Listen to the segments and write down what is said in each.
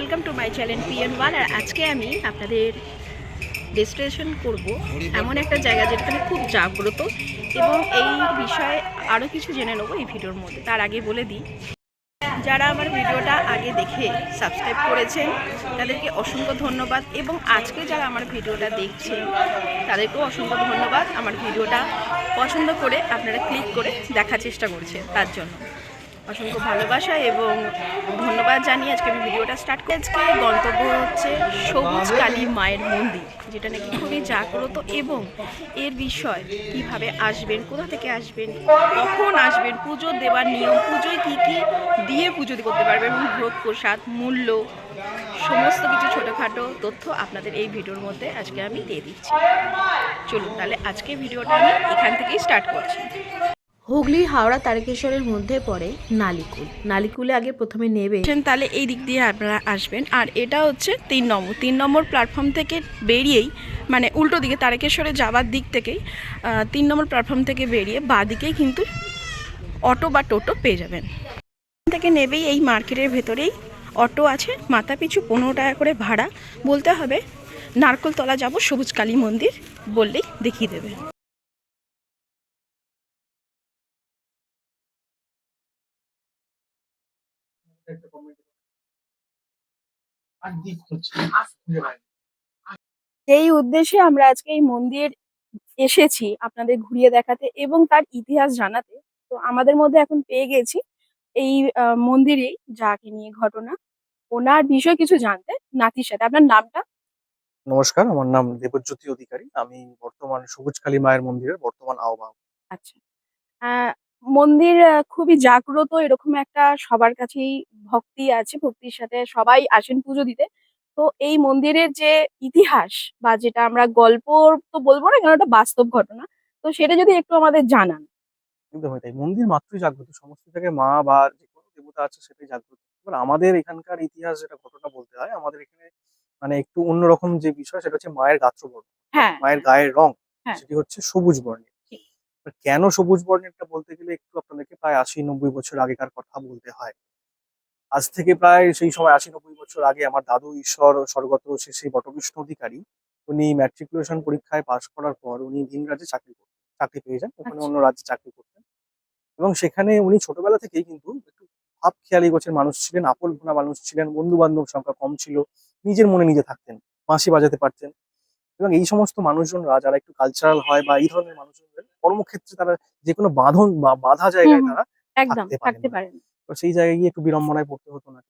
Welcome to my channel PN one. আর আজকে আমি আপনাদের ডেস্টিনেশন করব এমন একটা জায়গা যেখানে খুব জাগ্রত এবং এই বিষয়ে আরও কিছু জেনে নেব এই ভিডিওর মধ্যে। তার আগে বলে দিই, যারা আমার ভিডিওটা আগে দেখে সাবস্ক্রাইব করেছেন, তাদেরকে অসংখ্য ধন্যবাদ এবং আজকে যারা আমার ভিডিওটা দেখছেন, তাদেরকেও অসংখ্য ধন্যবাদ। আমার ভিডিওটা পছন্দ করে আপনারা ক্লিক করে দেখার চেষ্টা করছেন, তার জন্য। অসংখ্য ভালোবাসা এবং ধন্যবাদ জানিয়ে আজকে আমি ভিডিওটা স্টার্ট করি। আজকে গন্তব্য হচ্ছে সবুজ কালী মায়ের মন্দির, যেটা নাকি খুবই জাগ্রত এবং এর বিষয়, কীভাবে আসবেন, কোথা থেকে আসবেন, কখন আসবেন, পুজো দেওয়ার নিয়ম, পুজোয় কী কী দিয়ে পুজো করতে পারবেন, ভোগ প্রসাদ, মূল্য, সমস্ত কিছু ছোটোখাটো তথ্য আপনাদের এই ভিডিওর মধ্যে আজকে আমি দিয়ে দিচ্ছি। চলুন তাহলে আজকে ভিডিওটা আমি এখান থেকেই স্টার্ট করছি। হুগলি, হাওড়া, তারকেশ্বরের মধ্যে পড়ে নালিকুল। নালিকুলে আগে প্রথমে নেবে। তাহলে এই দিক দিয়ে আপনারা আসবেন। আর এটা হচ্ছে তিন নম্বর। তিন নম্বর প্ল্যাটফর্ম থেকে বেরিয়েই মানে উল্টো দিকে, তারকেশ্বরে যাওয়ার দিক থেকেই তিন নম্বর প্ল্যাটফর্ম থেকে বেরিয়ে বাঁ দিকেই কিন্তু অটো বা টোটো পেয়ে যাবেন। থেকে নেবেই এই মার্কেটের ভেতরেই অটো আছে। মাথা পিছু পনেরো টাকা করে ভাড়া। বলতে হবে, নারকলতলা যাব, সবুজ কালী মন্দির বললেই দেখিয়ে দেবে। এই উদ্দেশ্যে আমরা আজকে এই মন্দির এসেছি আপনাদের ঘুরিয়ে দেখাতে এবং তার ইতিহাস জানাতে। তো আমাদের মধ্যে এখন পেয়ে গেছি এই আহ, মন্দিরেই যাকে নিয়ে ঘটনা। ওনার বিষয়ে কিছু জানতে নাতির সাথে। আপনার নামটা? নমস্কার আমার নাম দেবজ্যোতি অধিকারী। আমি বর্তমান সবুজ কালী মায়ের মন্দিরের বর্তমান আহ্বায়ক। আচ্ছা। আহ, মন্দির খুবই জাগ্রত এরকম একটা সবার কাছেই ভক্তি আছে ভক্তির সাথে সবাই আসেন পুজো দিতে। তো এই মন্দিরের যে ইতিহাস বা যেটা আমরা গল্প তো বলব না কারণ ওটা বাস্তব ঘটনা। তো সেটা যদি একটু আমাদের জানান। একদমই তাই মন্দির মাত্রই জাগ্রত। সমস্ত জায়গায় মা বা যে কোনো দেবতা আছে সেটাই জাগ্রত। এবার আমাদের এখানকার ইতিহাস যেটা ঘটনা বলতে হয় আমাদের এখানে মানে একটু অন্যরকম যে বিষয় সেটা হচ্ছে মায়ের গাত্রবর্ণ। হ্যাঁ। মায়ের গায়ের রং হ্যাঁ। সেটি হচ্ছে সবুজ বর্ণের। কেন সবুজ বর্ণেরটা বলতে গেলে একটু আপনাদেরকে প্রায় আশি নব্বই বছর আগেকার কথা বলতে হয়। আজ থেকে প্রায় সেই সময় আশি নব্বই বছর আগে আমার দাদু ঈশ্বর স্বর্গত শ্রী বটকৃষ্ণ অধিকারী উনি ম্যাট্রিকুলেশন পরীক্ষায় পাশ করার পর উনি ভিন রাজ্যে চাকরি করতেন চাকরি পেয়ে যান ওখানে আচ্ছা। অন্য রাজ্যে চাকরি করতেন। এবং সেখানে উনি ছোটবেলা থেকেই কিন্তু একটু ভাব খেয়ালি গোছের মানুষ ছিলেন আপল ভোনা মানুষ ছিলেন বন্ধু বান্ধব সংখ্যা কম ছিল নিজের মনে নিজে থাকতেন বাঁশি বাজাতে পারতেন। এবং এই সমস্ত মানুষজনরা যারা একটু কালচারাল হয় বা এই ধরনের মানুষজনদের কর্মক্ষেত্রে তারা যে কোনো বাঁধন বা বাধা জায়গায়। তারা একদম থাকতে পারেন। তো সেই জায়গায় গিয়ে একটু বিড়ম্বনায় পড়তে হতো না।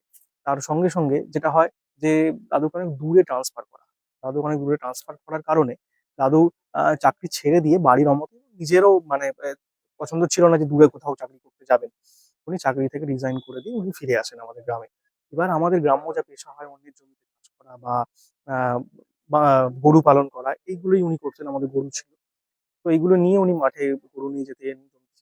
তার সঙ্গে সঙ্গে যেটা হয় যে দাদুকে অনেক দূরে ট্রান্সফার করা। দাদু অনেক দূরে ট্রান্সফার করার কারণে দাদু চাকরি ছেড়ে দিয়ে বাড়ির অমতে নিজেরও মানে পছন্দ ছিল না যে দূরে কোথাও চাকরি করতে যাবেন। উনি চাকরি থেকে রিজাইন করে দিয়ে উনি ফিরে আসেন আমাদের গ্রামে। এবার আমাদের গ্রাম্য যা পেশা হয় অন্যের জমিতে কাজ করা বা আহ, বা গরু পালন করা এইগুলোই উনি করতেন আমাদের গরু ছিল। তো এইগুলো নিয়ে উনি মাঠে গরু নিয়ে যেতেন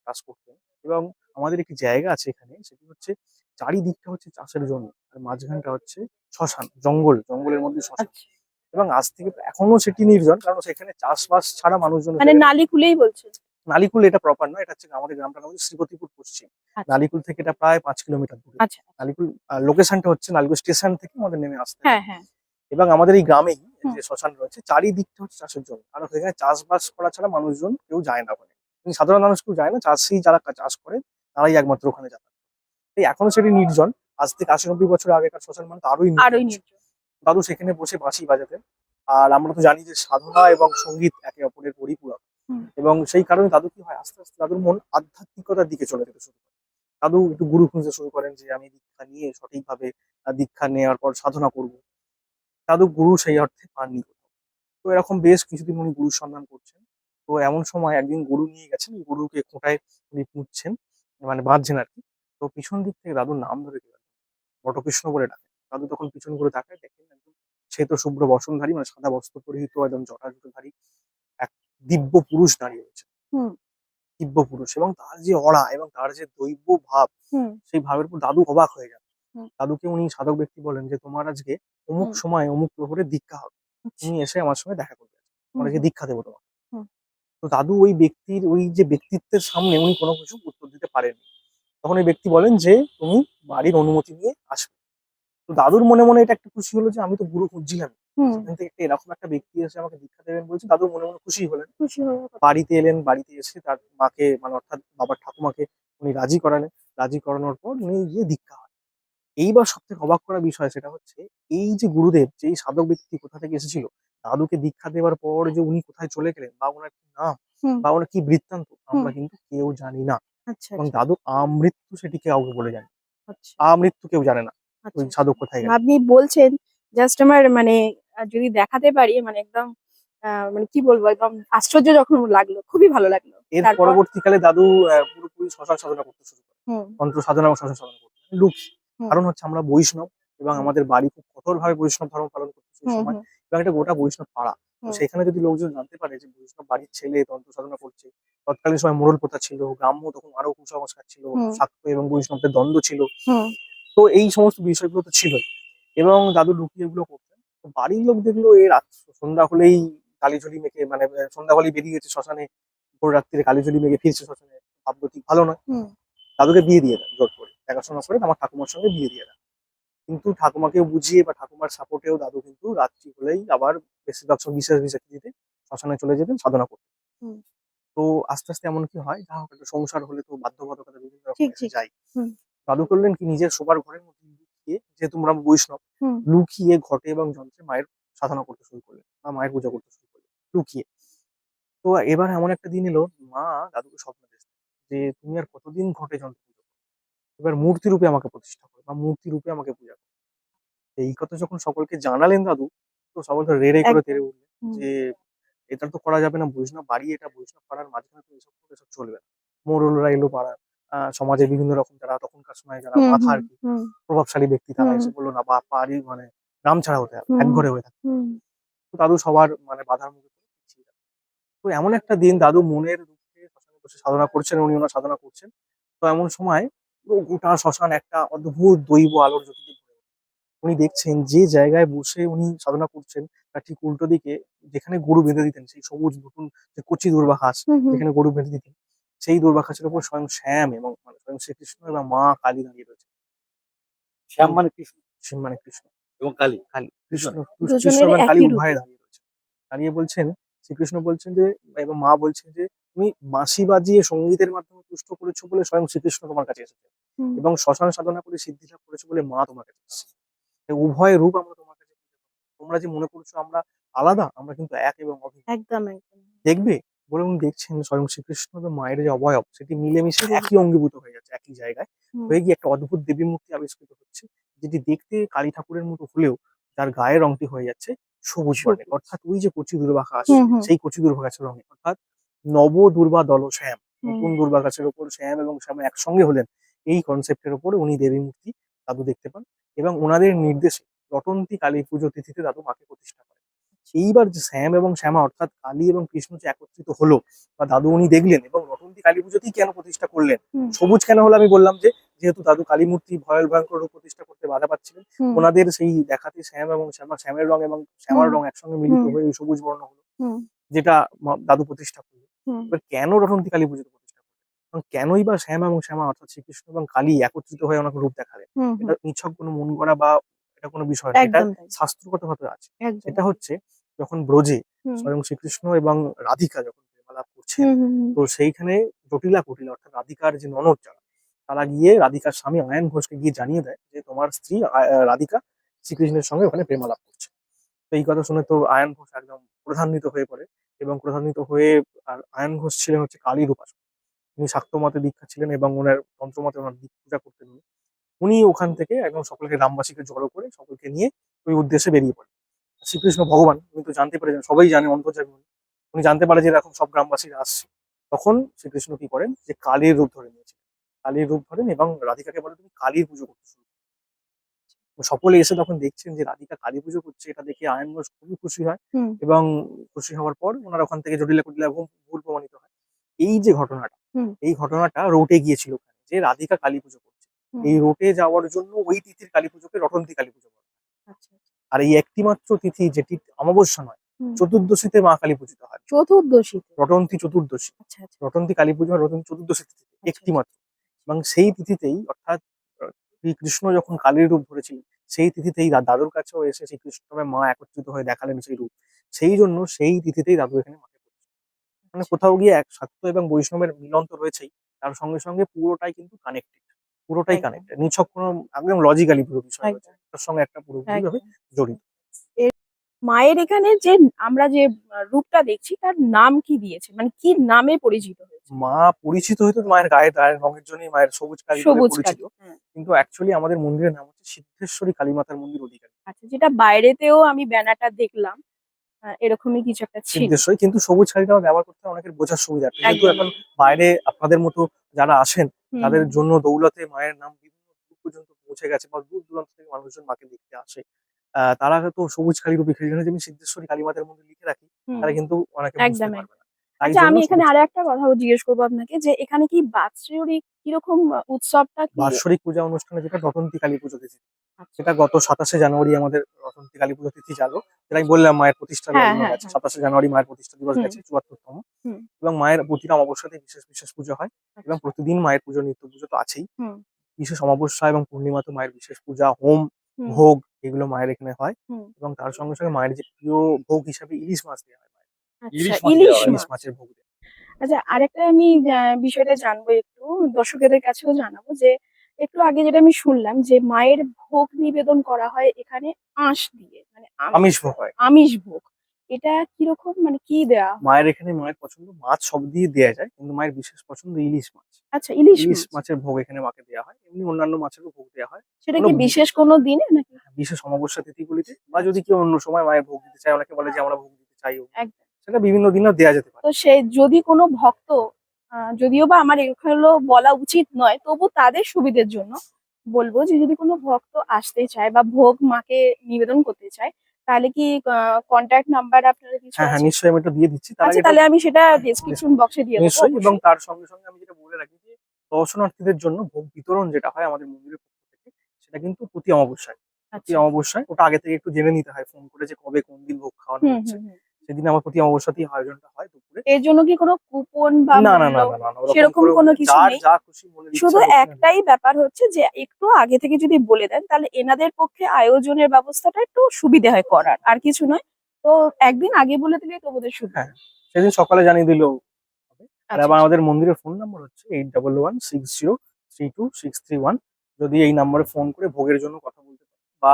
চাষ করতেন। এবং আমাদের একটি জায়গা আছে এখানে সেটি হচ্ছে চারিদিকটা হচ্ছে চাষের জমি আর মাঝখানটা হচ্ছে শ্মশান জঙ্গল জঙ্গলের মধ্যে শ্মশান। আচ্ছা। এবং আজ থেকে এখনও সেটি নির্জন কারণ সেখানে চাষবাস ছাড়া মানুষজন মানে বলছেন? নালিকুল এটা প্রপার নয় এটা হচ্ছে আমাদের গ্রামটার নাম হচ্ছে শ্রীপতিপুর পশ্চিম। আচ্ছা। নালিকুল থেকে এটা প্রায় পাঁচ কিলোমিটার দূরে। আচ্ছা। নালিকুল লোকেশনটা হচ্ছে নালিকুল স্টেশন থেকে আমাদের নেমে আসতে। হ্যাঁ হ্যাঁ। এবং আমাদের এই গ্রামেই যে শ্মশান রয়েছে চারিদিকটা হচ্ছে চাষের জন্য কারণ সেখানে চাষবাস করা ছাড়া মানুষজন কেউ যায় না ওখানে। সাধারণ মানুষ কেউ যায় না চাষি যারা চাষ করে তারাই একমাত্র ওখানে যাতায়াত। এই এখনও সেটি নির্জন আজ থেকে আশি নব্বই বছর আগেকার শ্মশান মানে আরোই দাদু সেখানে বসে বাঁশি বাজাতেন। আর আমরা তো জানি যে সাধনা এবং সংগীত একে অপরের পরিপূরক। এবং সেই কারণে দাদু কি হয় আস্তে আস্তে দাদুর মন আধ্যাত্মিকতার দিকে চলে যেতে শুরু করে। দাদু একটু গুরু খুঁজতে শুরু করেন যে আমি দীক্ষা নিয়ে সঠিকভাবে দীক্ষা নেওয়ার পর সাধনা করব। দাদু গুরু সেই অর্থে পাননি। তো এরকম বেশ কিছুদিন উনি গুরুর সন্ধান করছেন তো এমন সময় একদিন গরু নিয়ে গেছেন গরুকে খোঁটায় উনি পুঁতছেন মানে বাঁধছেন আর কি তো পিছন দিক থেকে দাদুর নাম ধরে গেলেন বটকৃষ্ণ বলে ডাকেন দাদু তখন পিছন করে তাকায় দেখেন একদম সে তো শুভ্র বসনধারী মানে সাদা বস্ত্র পরিহিত একদম জটাজুটোধারী এক দিব্য পুরুষ দাঁড়িয়ে রয়েছে হুম। দিব্য পুরুষ এবং তার যে অড়া এবং তার যে দৈব্য ভাব হুম সেই ভাবের উপর দাদু অবাক হয়ে যান। দাদুকে উনি সাধক ব্যক্তি বলেন যে তোমার আজকে অমুক সময় অমুক প্রহরে দীক্ষা হবে। তুমি এসে আমার সঙ্গে দেখা করবে। অনেকে দীক্ষা দেবো তোমাকে। তো দাদু ওই ব্যক্তির ওই যে ব্যক্তিত্বের সামনে উনি কোনো কিছু উত্তর দিতে পারেননি। তখন ওই ব্যক্তি বলেন যে তুমি বাড়ির অনুমতি নিয়ে আসবে। তো দাদুর মনে মনে এটা একটা খুশি হলো যে আমি তো গুরু খুঁজছিলাম। সেখান থেকে একটা এরকম একটা ব্যক্তি এসে আমাকে দীক্ষা দেবেন বলছে। দাদু মনে মনে খুশি হলেন। খুশি বাড়িতে এলেন বাড়িতে এসে তার মাকে মানে অর্থাৎ বাবার ঠাকুমাকে উনি রাজি করালেন। রাজি করানোর পর উনি গিয়ে দীক্ষা হয় এইবার সব থেকে অবাক করা বিষয় সেটা হচ্ছে এই যে গুরুদেব যে সাধক ব্যক্তি কোথা থেকে এসেছিল দাদুকে দীক্ষা দেওয়ার পর যে উনি কোথায় চলে গেলেন বা ওনার কি নাম। বা ওনার কি বৃত্তান্ত আমরা কিন্তু কেউ জানি না। আচ্ছা এবং দাদু আমৃত্যু সেটি কাউকে বলে জানি আচ্ছা। আমৃত্যু কেউ জানে না ওই আচ্ছা। সাধক কোথায় গেল। আপনি বলছেন জাস্ট আমার মানে যদি দেখাতে পারি মানে একদম আহ, মানে কি বলব একদম আশ্চর্য যখন লাগল খুবই ভালো লাগল। এর পরবর্তীকালে দাদু পুরোপুরি শ্মশান সাধনা করতে শুরু করে। তন্ত্র সাধনা এবং শ্মশান সাধনা করতে। লুকি। কারণ হচ্ছে আমরা বৈষ্ণব এবং আমাদের বাড়ি খুব কঠোরভাবে বৈষ্ণব ধর্ম পালন করতে সময়। এবং একটা গোটা বৈষ্ণব পাড়া। তো সেখানে যদি লোকজন জানতে পারে যে বৈষ্ণব বাড়ির ছেলে তন্ত্র সাধনা করছে তৎকালীন সময় মোড়ল প্রথা ছিল গ্রাম্য তখন আরও কুসংস্কার ছিল। শাক্ত এবং বৈষ্ণবদের দ্বন্দ্ব ছিল। তো এই সমস্ত বিষয়গুলো তো ছিলই। এবং দাদু লুকিয়ে এগুলো করতেন। তো বাড়ির লোক দেখল এই রাত সন্ধ্যা হলেই কালীঝুলি মেখে মানে সন্ধ্যা হলেই বেরিয়ে গেছে শ্মশানে। ভোর রাত্রিরে কালীঝুলি মেখে ফিরছে শ্মশানে। ঠিক ভালো নয়। দাদুকে বিয়ে দিয়ে দেন জোর করে। দেখাশোনা করে আমার ঠাকুমার সঙ্গে বিয়ে দিয়ে দেন কিন্তু ঠাকুমাকেও বুঝিয়ে বা ঠাকুমার সাপোর্টেও দাদু কিন্তু রাত্রি হলেই আবার বেশিরভাগ সব বিশেষ বিশেষ তিথিতে শ্মশানে চলে যেতেন সাধনা করতেন। তো আস্তে আস্তে এমন কি হয় যা হোক একটা সংসার হলে তো বাধ্যবাধকতা বিভিন্ন রকম। যায়। দাদু করলেন কি নিজের শোবার ঘরের মধ্যে লুকিয়ে যেহেতু আমরা বৈষ্ণব লুকিয়ে ঘটে এবং যন্ত্রে মায়ের সাধনা করতে শুরু করলেন বা মায়ের পূজা করতে শুরু করলেন লুকিয়ে। তো এবার এমন একটা দিন এলো মা দাদুকে স্বপ্ন দেখলেন যে তুমি আর কতদিন ঘটে যন্ত্র এবার মূর্তি রূপে আমাকে প্রতিষ্ঠা করো বা মূর্তি রূপে আমাকে পূজা করো। এই কথা যখন সকলকে জানালেন দাদু তো সকল তো রেড়ে করে। তেড়ে উঠলেন যে এটা তো করা যাবে না বৈষ্ণব বাড়ি এটা বৈষ্ণব পাড়ার মাঝখানে তো এসব করে এসব চলবে না। মোড়লরা এলো পাড়ার সমাজে বিভিন্ন রকম যারা তখনকার সময় যারা মাথা আর কি প্রভাবশালী ব্যক্তি তারা এসে বলল না বা পারি মানে গ্রাম ছাড়া হতে হবে এক ঘরে হয়ে থাকে তো দাদু সবার মানে বাধার মুখে পড়ে। তো এমন একটা দিন দাদু মনের বসে সাধনা করছেন উনি ওনার সাধনা করছেন। তো এমন সময় পুরো গোটা শ্মশান একটা অদ্ভুত দৈব আলোর জ্যোতিতে উনি দেখছেন যে জায়গায় বসে উনি সাধনা করছেন তার ঠিক উল্টো দিকে যেখানে গরু বেঁধে দিতেন সেই সবুজ নতুন যে কচি দুর্বাঘাস। যেখানে গরু বেঁধে দিতেন সেই দুর্বাঘাসের উপর স্বয়ং শ্যাম এবং মানে স্বয়ং শ্রীকৃষ্ণ এবং মা কালী দাঁড়িয়ে রয়েছে। শ্যাম মানে কৃষ্ণ? শ্যাম মানে কৃষ্ণ। এবং কালী? কালী। কৃষ্ণ কৃষ্ণ এবং কালী উভয়ে দাঁড়িয়ে রয়েছে। দাঁড়িয়ে বলছেন শ্রীকৃষ্ণ বলছেন যে এবং মা বলছেন যে তুমি বাঁশি বাজিয়ে সঙ্গীতের মাধ্যমে তুষ্ট করেছ বলে স্বয়ং শ্রীকৃষ্ণ তোমার কাছে এসেছে। এবং শ্মশান সাধনা করে সিদ্ধি লাভ করেছ বলে মা তোমার কাছে এসেছে। উভয় রূপ আমরা তোমার কাছে তোমরা যে মনে করছ আমরা আলাদা আমরা কিন্তু এক এবং অভিন্ন। একদম একদম। দেখবে? বলে উনি দেখছেন স্বয়ং শ্রীকৃষ্ণ এবং মায়ের যে অবয়ব সেটি মিলেমিশে একই অঙ্গীভূত হয়ে যাচ্ছে একই জায়গায়। হয়ে গিয়ে একটা অদ্ভুত দেবী মূর্তি আবিষ্কৃত হচ্ছে যেটি দেখতে কালী ঠাকুরের মতো হলেও তার গায়ের রংটি হয়ে যাচ্ছে সবুজ বর্ণের অর্থাৎ ওই যে কচি হুম, হুম। সেই কচি দুর্বাঘাসের রঙে। অর্থাৎ নব দুর্বা দল শ্যাম। নতুন দুর্বাঘাসের ওপর শ্যাম এবং শ্যাম একসঙ্গে হলেন এই কনসেপ্টের ওপর উনি দেবী মূর্তি দাদু দেখতে পান এবং ওনাদের নির্দেশে রটন্তী কালী পুজো তিথিতে দাদু মাকে প্রতিষ্ঠা করেন। সেইবার যে শ্যাম এবং শ্যামা অর্থাৎ কালী এবং কৃষ্ণ যে একত্রিত হলো বা দাদু উনি দেখলেন এবং রটন্তী কালী পুজোতেই কেন প্রতিষ্ঠা করলেন সবুজ কেন হলো আমি বললাম যে যেহেতু দাদু কালী মূর্তি ভয়াল ভয়ঙ্কর রূপ প্রতিষ্ঠা করতে বাধা পাচ্ছিলেন ওনাদের সেই দেখাতে শ্যাম এবং শ্যামা শ্যামের রং এবং শ্যামার রং একসঙ্গে মিলিত হয়ে ওই সবুজ বর্ণ হলো। যেটা দাদু প্রতিষ্ঠা করল। এবার কেন রটন্তী কালী পুজোতে প্রতিষ্ঠা করলেন এবং কেনই বা শ্যাম এবং শ্যামা অর্থাৎ শ্রীকৃষ্ণ এবং কালী একত্রিত হয়ে ওনাকে রূপ দেখালেন। হুম। এটা নিছক কোনো মন গড়া বা এটা কোনো বিষয় না এটা শাস্ত্রগত ভাবে আছে। এটা হচ্ছে যখন ব্রজে স্বয়ং শ্রীকৃষ্ণ এবং রাধিকা যখন প্রেমালাপ হুম। তো সেইখানে জটিলা কুটিলা অর্থাৎ রাধিকার যে ননদ যারা তারা গিয়ে রাধিকার স্বামী আয়ন ঘোষকে গিয়ে জানিয়ে দেয় যে তোমার স্ত্রী রাধিকা শ্রীকৃষ্ণের সঙ্গে ওখানে প্রেমালাপ করছে। এই কথা শুনে তো আয়ন ঘোষ একদম প্রধান্বিত হয়ে পড়ে এবং প্রধান্বিত হয়ে আর আয়ন ঘোষ ছিলেন হচ্ছে কালীর উপাসক উনি শাক্ত মতে দীক্ষা ছিলেন এবং ওনার তন্ত্রমতে ওনার পূজা করতেন উনি। উনি ওখান থেকে একদম সকলকে গ্রামবাসীকে জড়ো করে সকলকে নিয়ে ওই উদ্দেশ্যে বেরিয়ে পড়েন। শ্রীকৃষ্ণ ভগবান, উনি তো জানতে পেরেছেন, সবাই জানে অন্তর্জামী উনি। জানতে পারে যে এরকম সব গ্রামবাসীরা আসছে। তখন শ্রীকৃষ্ণ কি করেন যে কালীর রূপ ধরে নিয়েছিলেন। কালীর রূপ ধরেন এবং রাধিকাকে বলে তুমি কালীর পুজো করতে শুরু সকলে এসে তখন দেখছেন যে রাধিকা কালী পুজো করছে এটা দেখে আয়ন ঘোষ খুবই খুশি হয়। এবং খুশি হওয়ার পর ওনারা ওখান থেকে জটিলা কুটিলা ভুল ভুল প্রমাণিত হয়। এই যে ঘটনাটা এই ঘটনাটা রোটে গিয়েছিল যে রাধিকা কালী পুজো করছে। এই রোটে যাওয়ার জন্য ওই তিথির কালী পুজোকে রটন্তী কালী পুজো বলা। আচ্ছা, আচ্ছা। আর এই একটি মাত্র তিথি যেটি অমাবস্যা নয় চতুর্দশীতে মা কালী পূজিত হয়। চতুর্দশী রটন্তী চতুর্দশী। আচ্ছা রটন্তী কালী পুজো রটন্তী চতুর্দশী তিথি। একটি মাত্র এবং সেই তিথিতেই অর্থাৎ শ্রীকৃষ্ণ যখন কালীর রূপ ধরেছিলেন সেই তিথিতেই দাদুর কাছেও এসে সেই কৃষ্ণভাবে মা একত্রিত হয়ে দেখালেন সেই রূপ। সেই জন্য সেই তিথিতেই দাদু এখানে মাকে মানে কোথাও গিয়ে এক সত্য এবং বৈষ্ণবের মিলন তো রয়েছেই তার সঙ্গে সঙ্গে পুরোটাই কিন্তু কানেক্টেড পুরোটাই কানেক্টেড নিছক কোনো একদম লজিক্যালি পুরো বিষয় তার সঙ্গে একটা পুরোপুরি জড়িত। মায়ের এখানে যে আমরা যে রূপটা দেখছি তার নাম কি দিয়েছে? মানে কি নামে পরিচিত হয়েছে? মা পরিচিত হয়তো মায়ের গায়ে গায়ের রঙের জন্যই মায়ের সবুজ কালী সবুজ পরিচিত। হ্যাঁ। কিন্তু অ্যাকচুয়ালি আমাদের মন্দিরের নাম হচ্ছে সিদ্ধেশ্বরী কালী মাতার মন্দির অধিকারী। আচ্ছা যেটা বাইরেতেও আমি ব্যানারটা দেখলাম এরকমই কিছু একটা ছিল। সিদ্ধেশ্বরী কিন্তু সবুজ কালীটা ব্যবহার করতে অনেকের বোঝার সুবিধা কিন্তু। এখন বাইরে আপনাদের মতো যারা আসেন তাদের জন্য দৌলতে মায়ের নাম বিভিন্ন পর্যন্ত পৌঁছে গেছে বা দূর দূরান্ত থেকে মানুষজন মাকে দেখতে আসে। তারা হয়তো সবুজ কালী রূপে সেখানে যে আমি সিদ্ধেশ্বরী কালীমাতার মন্দির লিখে রাখি তারা কিন্তু অনেকে বুঝতে একদম, পারবে না। আচ্ছা আমি এখানে আরও একটা কথা জিজ্ঞেস করব আপনাকে যে এখানে কি বাৎসরিক কীরকম উৎসবটা বাৎসরিক পূজা অনুষ্ঠানে যেটা রতন্তী কালী পুজো তিথি। আচ্ছা। সেটা গত সাতাশে জানুয়ারি আমাদের রতন্তী কালী পুজো তিথি গেলো যেটা আমি বললাম মায়ের প্রতিষ্ঠা হ্যাঁ, দিবস হ্যাঁ, গেছে। হ্যাঁ। সাতাশে জানুয়ারি মায়ের প্রতিষ্ঠা দিবস। গেছে চুয়াত্তরতম। এবং মায়ের প্রতিটা অমাবস্যাতে বিশেষ বিশেষ পুজো হয়। এবং আচ্ছা। প্রতিদিন মায়ের পুজো নিত্য পুজো তো আছেই। বিশেষ অমাবস্যা এবং পূর্ণিমাতে মায়ের বিশেষ পূজা হোম। ভোগ এগুলো মায়ের এখানে হয় এবং তার সঙ্গে সঙ্গে মায়ের যে প্রিয় ভোগ হিসাবে ইলিশ মাছ দেওয়া হয় ইলিশ আচ্ছা হয়। ইলিশ মাছ মাছের ভোগ। আচ্ছা আরেকটা আমি আহ, বিষয়টা জানব একটু দর্শকদের কাছেও জানাব যে একটু আগে যেটা আমি শুনলাম যে মায়ের ভোগ নিবেদন করা হয় এখানে আঁশ দিয়ে মানে আমিষ ভোগ হয় আমিষ ভোগ এটা কীরকম? মানে কি দেয়া? মায়ের এখানে মায়ের পছন্দ মাছ সব দিয়ে দেওয়া যায় কিন্তু মায়ের বিশেষ পছন্দ ইলিশ মাছ। আচ্ছা ইলিশ ইলিশ মাছের ভোগ এখানে মাকে দেওয়া হয় এমনি অন্যান্য মাছেরও ভোগ দেওয়া হয়। সেটা কি বিশেষ কোনো দিনে নাকি? বিশেষ অমাবস্যা তিথিগুলিতে বা যদি কেউ অন্য সময় মায়ের ভোগ দিতে চায় অনেকে বলে যে আমরা ভোগ দিতে চাই একদম। সেটা বিভিন্ন দিনেও দেওয়া যেতে পারে। তো সে যদি কোনো ভক্ত যদিও বা আমার এগুলো বলা উচিত নয় তবু তাদের সুবিধের জন্য বলব যে যদি কোনো ভক্ত আসতে চায় বা ভোগ মাকে নিবেদন করতে চায় তাহলে কি কন্ট্যাক্ট নাম্বার আপনারা কিছু হ্যাঁ হ্যাঁ নিশ্চয়ই আমি এটা দিয়ে দিচ্ছি তাহলে আচ্ছা তাহলে আমি সেটা ডেসক্রিপশন বক্সে দিয়ে দেবো নিশ্চয়ই এবং তার সঙ্গে সঙ্গে আমি যেটা বলে রাখি যে দর্শনার্থীদের জন্য ভোগ বিতরণ যেটা হয় আমাদের মন্দিরের পক্ষ থেকে সেটা কিন্তু প্রতি অমাবস্যায় প্রতি আচ্ছা। অমাবস্যায় ওটা আগে থেকে একটু জেনে নিতে হয় ফোন করে যে কবে কোন দিন ভোগ খাওয়ানো হচ্ছে। সেদিন আমার প্রতি অমাবস্যাতেই আয়োজনটা হয় দুপুরে। এর জন্য কি কোনো কুপন বা না না না না সেরকম কোনো কিছু নেই? যা খুশি ইচ্ছা শুধু একটাই ব্যাপার হচ্ছে যে একটু আগে থেকে যদি বলে দেন তাহলে এনাদের পক্ষে আয়োজনের ব্যবস্থাটা একটু সুবিধে হয় করার আর কিছু নয়। তো একদিন আগে বলে দিলে তোমাদের সুবিধা হ্যাঁ। সেদিন সকালে জানিয়ে দিল। আর আচ্ছা, আবার আমাদের মন্দিরের ফোন নাম্বার হচ্ছে eight double one six zero three two six three one যদি এই নাম্বারে ফোন করে ভোগের জন্য কথা বলতে পারে বা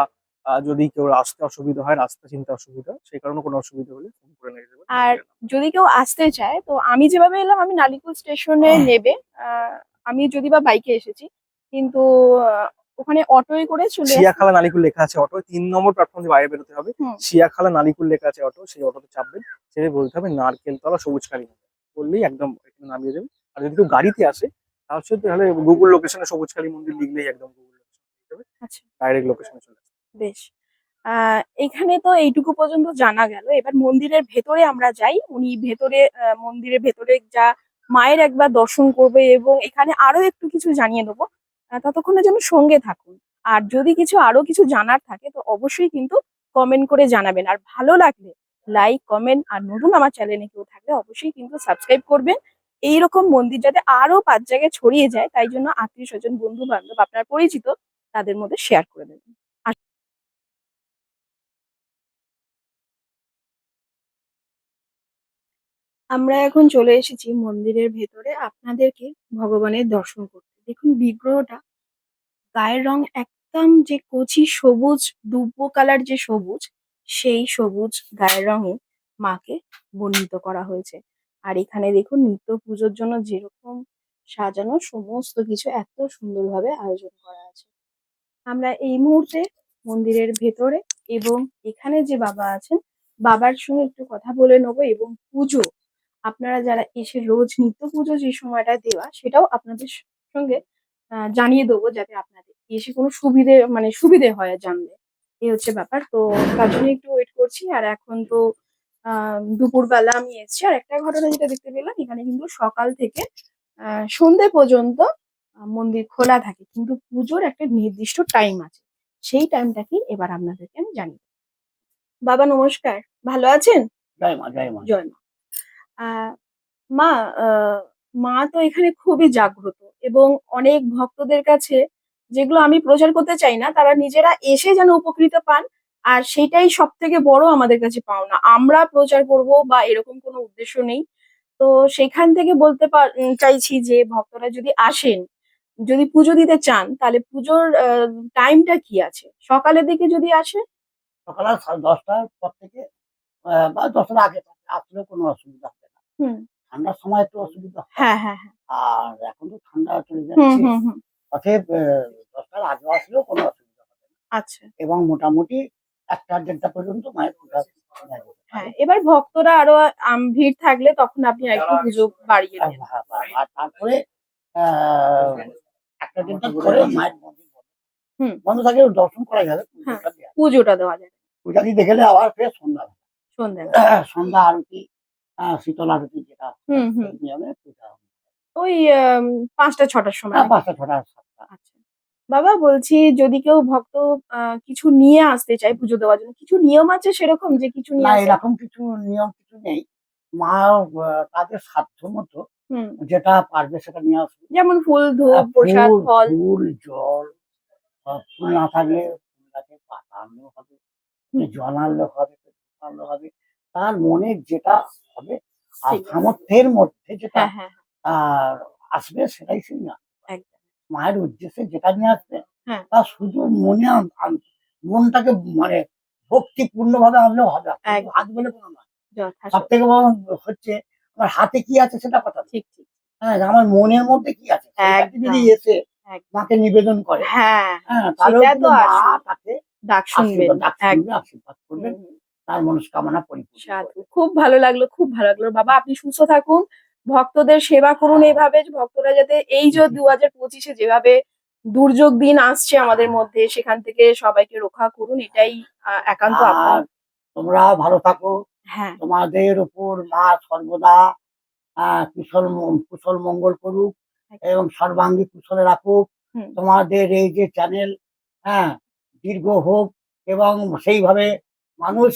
যদি কেউ আসতে অসুবিধা হয় রাস্তা চিনতে অসুবিধা সেই কারণে কোনো অসুবিধা হলে ফোন করে নিয়ে যাবে আর যদি কেউ আসতে চায় তো আমি যেভাবে এলাম আমি নালিকুল স্টেশনে নেবে। আমি যদি বা বাইকে এসেছি কিন্তু ওখানে অটোয় করে চলে শিয়াখালা নালিকুল লেখা আছে অটো তিন নম্বর প্ল্যাটফর্ম দিয়ে বাইরে বেরোতে হবে। শিয়াখালা নালিকুল লেখা আছে অটো সেই অটোতে চাপবেন। চেপে বলতে হবে নারকেল তলা সবুজ কালী। বললেই একদম এখানে নামিয়ে দেবে আর যদি কেউ গাড়িতে আসে তাহলে তাহলে গুগল লোকেশনে সবুজ কালী মন্দির লিখলেই একদম গুগল লোকেশন আচ্ছা। ডাইরেক্ট লোকেশনে চলে বেশ। এখানে তো এইটুকু পর্যন্ত জানা গেল। এবার মন্দিরের ভেতরে আমরা যাই। উনি ভেতরে মন্দিরের ভেতরে যা মায়ের একবার দর্শন করবে এবং এখানে আরও একটু কিছু জানিয়ে দেবো। ততক্ষণের জন্য সঙ্গে থাকুন। আর যদি কিছু, আরও কিছু জানার থাকে তো অবশ্যই কিন্তু কমেন্ট করে জানাবেন। আর ভালো লাগলে লাইক কমেন্ট আর নতুন আমার চ্যানেলে কেউ থাকলে অবশ্যই কিন্তু সাবস্ক্রাইব করবেন। এইরকম মন্দির যাতে আরও পাঁচ জায়গায় ছড়িয়ে যায়, তাই জন্য আত্মীয় স্বজন বন্ধু বান্ধব আপনার পরিচিত, তাদের মধ্যে শেয়ার করে দেবেন। আমরা এখন চলে এসেছি মন্দিরের ভেতরে আপনাদেরকে ভগবানের দর্শন করতে। দেখুন বিগ্রহটা গায়ের রং একদম যে কচি সবুজ, দুব্বো কালার যে সবুজ, সেই সবুজ গায়ের রঙে মাকে বর্ণিত করা হয়েছে। আর এখানে দেখুন নিত্য পুজোর জন্য যেরকম সাজানো, সমস্ত কিছু এত সুন্দরভাবে আয়োজন করা আছে। আমরা এই মুহূর্তে মন্দিরের ভেতরে এবং এখানে যে বাবা আছেন, বাবার সঙ্গে একটু কথা বলে নেব এবং পুজো আপনারা যারা এসে রোজ নিত্য পুজো যে সময়টা দেওয়া সেটাও আপনাদের সঙ্গে জানিয়ে দেবো যাতে আপনাদের এসে কোনো সুবিধে মানে সুবিধে হয় জানলে। এই হচ্ছে ব্যাপার। তো তার জন্য একটু ওয়েট করছি। আর এখন তো আহ দুপুরবেলা আমি এসেছি। আর একটা ঘটনা যেটা দেখতে পেলাম এখানে কিন্তু সকাল থেকে আহ সন্ধে পর্যন্ত মন্দির খোলা থাকে। কিন্তু পুজোর একটা নির্দিষ্ট টাইম আছে। সেই টাইমটা কি এবার আপনাদেরকে আমি জানি বাবা নমস্কার। ভালো আছেন? জয় মা জয় মা। জয় মা। মা মা তো এখানে খুবই জাগ্রত এবং অনেক ভক্তদের কাছে যেগুলো আমি প্রচার করতে চাই না, তারা নিজেরা এসে যেন উপকৃত পান। আর সেটাই সব থেকে বড় আমাদের কাছে পাওনা। আমরা প্রচার করব বা এরকম কোনো উদ্দেশ্য নেই। তো সেখান থেকে বলতে চাইছি যে ভক্তরা যদি আসেন, যদি পুজো দিতে চান, তাহলে পুজোর টাইমটা কি আছে? সকালের দিকে যদি আসে? সকাল দশটার পর থেকে বা দশটার আগে আসলেও কোনো অসুবিধা হুম। ঠান্ডার সময় একটু অসুবিধা হয়। হ্যাঁ হ্যাঁ হ্যাঁ। আর এখন তো ঠান্ডা চলে হুম যাচ্ছে। হুম হুম অতএব আহ, দশটার আগে আসলেও কোনো অসুবিধা হবে না। আচ্ছা। এবং মোটামুটি একটা দেড়টা পর্যন্ত মায়ের পূজা করা যেতে পারে। হ্যাঁ এবার ভক্তরা আরও আম, ভিড় থাকলে তখন আপনি একটু পুজো বাড়িয়ে আর দেন। হ্যাঁ, আর- আর তারপরে আহ, একটা দেড়টা করে মায়ের মন্দির বন্ধ। হুম। বন্ধ থাকে দর্শন করা যাবে পুজোটা দেওয়া। পুজোটা দেওয়া যায় পূজা দিয়ে দেখে গেলে আবার ফের সন্ধ্যা। সন্ধ্যা। সন্ধ্যা আরতি শীতল আরতি যেটা নিয়মে পূজা। ওই পাঁচটা ছটার সময় হ্যাঁ, পাঁচটা ছটা সাতটা। আচ্ছা। বাবা বলছি যদি কেউ ভক্ত কিছু নিয়ে আসতে চায় পুজো দেওয়ার জন্য কিছু নিয়ম আছে সেরকম যে কিছু নিয়ে না এরকম কিছু নিয়ম কিছু নেই। মা তাদের সাধ্য মতো যেটা পারবে সেটা নিয়ে আসবে যেমন ফুল ধূপ প্রসাদ ফুল ফল। জল ফুল না থাকলে ফুল গাছে পাতা আনলেও হবে জল আনলেও হবে আনলেও হবে। তার মনে যেটা হবে আর সামর্থ্যের মধ্যে যেটা হ্যাঁ হ্যাঁ আহ, আসবে সেটাই সে। একদম। মায়ের উদ্দেশ্যে যেটা নিয়ে আসবে হ্যাঁ। তা শুধু মনে মনটাকে মানে ভক্তিপূর্ণ ভাবে আনলেও হবে। হাত বলে কোনো নয়। সব থেকে বড় হচ্ছে আমার হাতে কি আছে সেটা কথা ঠিক ঠিক। হ্যাঁ আমার মনের মধ্যে কি আছে যদি এসে মাকে নিবেদন করে হ্যাঁ হ্যাঁ তাহলে তাকে ডাক শুনবেন। আশীর্বাদ ডাক শুনবে, একদম। আশীর্বাদ করবেন। তার মনস্কামনা পরিপূর্ণ সাধু। খুব ভালো লাগল খুব ভালো লাগল। বাবা আপনি সুস্থ থাকুন ভক্তদের সেবা করুন এইভাবে যে ভক্তরা যাতে এই যে দু হাজার পঁচিশে যেভাবে দুর্যোগ দিন আসছে আমাদের মধ্যে সেখান থেকে সবাইকে রক্ষা করুন এটাই একান্ত আপনার তোমরা ভালো থাকো। হ্যাঁ। তোমাদের উপর মা সর্বদা কুশল কুশল মঙ্গল করুক এবং সর্বাঙ্গী কুশলে রাখুক। তোমাদের এই যে চ্যানেল হ্যাঁ দীর্ঘ হোক এবং সেইভাবে মানুষ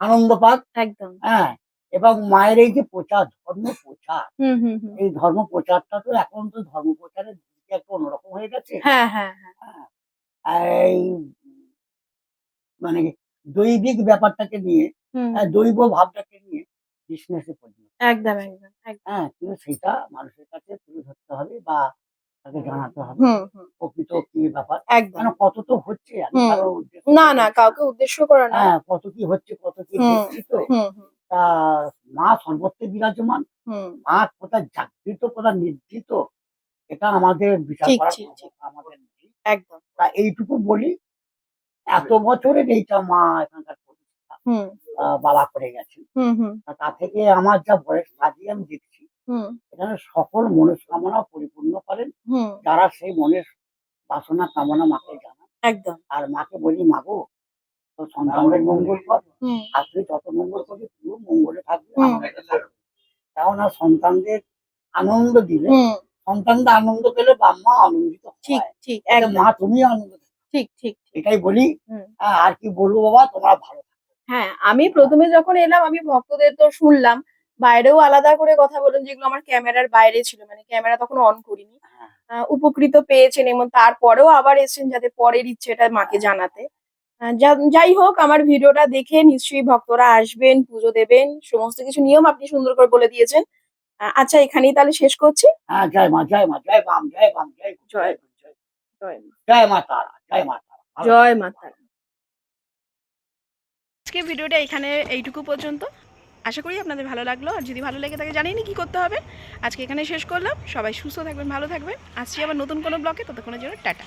আনন্দ পাক। একদম। হ্যাঁ এবং মায়ের এই যে প্রচার ধর্ম প্রচার হুম হুম হুম। এই ধর্ম প্রচারটা তো এখন তো ধর্ম প্রচারের একটু অন্যরকম হয়ে গেছে। হ্যাঁ হ্যাঁ হ্যাঁ। এই মানে দৈবিক ব্যাপারটাকে নিয়ে হ্যাঁ, দৈব ভাবটাকে নিয়ে বিজনেসে পরিণত একদম একদম। হ্যাঁ কিন্তু সেটা মানুষের কাছে তুলে ধরতে হবে বা তাকে জানাতে হবে। প্রকৃত কি ব্যাপার? কেন কত তো হচ্ছে? না না কাউকে উদ্দেশ্য করে না। হ্যাঁ কত কি হচ্ছে কত কি। তো। মা সর্বত্রে বিরাজমান। মা কোথায় জাগৃত কোথায় নির্জিত এটা আমাদের বিচার একদম। তা এইটুকু বলি এত বছরের এইটা মা এখানকার প্রতিষ্ঠা বাবা করে গেছে তা থেকে আমার যা বয়স কাজে আমি দেখছি। এখানে সকল মনস্কামনা পরিপূর্ণ করেন। যারা সেই মনের বাসনা কামনা মাকে জানান একদম। আর মাকে বলি মাগো তো সন্তানদের মঙ্গল কর। আর তুই যত মঙ্গল করবি তুইও মঙ্গলে থাকবি কেননা সন্তানদের আনন্দ দিলে হুম। সন্তানদের আনন্দ পেলে বাম্মা আনন্দিত ঠিক ঠিক মা তুমি আনন্দ। ঠিক ঠিক এটাই বলি। হ্যাঁ, আর কি বলব বাবা? তোমরা ভালো। হ্যাঁ আমি প্রথমে যখন এলাম আমি ভক্তদের তো শুনলাম। বাইরেও আলাদা করে কথা বলেন যেগুলো আমার ক্যামেরার বাইরে ছিল মানে ক্যামেরা তখন অন করিনি। হ্যাঁ। উপকৃত পেয়েছেন এবং তারপরেও আবার এসেছেন যাতে পরের ইচ্ছেটা মাকে জানাতে। যাই হোক আমার ভিডিওটা দেখে নিশ্চয়ই ভক্তরা আসবেন পুজো দেবেন সমস্ত কিছু নিয়ম আপনি সুন্দর করে বলে দিয়েছেন। আচ্ছা এখানেই তাহলে শেষ করছি। হ্যাঁ জয় মা জয় মা জয় বাম জয় বাম জয় জয় জয় জয় মা। তারা জয় মা তারা। জয় মাতা আজকে ভিডিওটা এখানে এইটুকু পর্যন্ত। আশা করি আপনাদের ভালো লাগল। আর যদি ভালো লেগে থাকে জানিনি কী করতে হবে। আজকে এখানে শেষ করলাম। সবাই সুস্থ থাকবেন, ভালো থাকবেন। আসছি আবার নতুন কোনো ব্লগে। ততক্ষণের জন্য টাটা।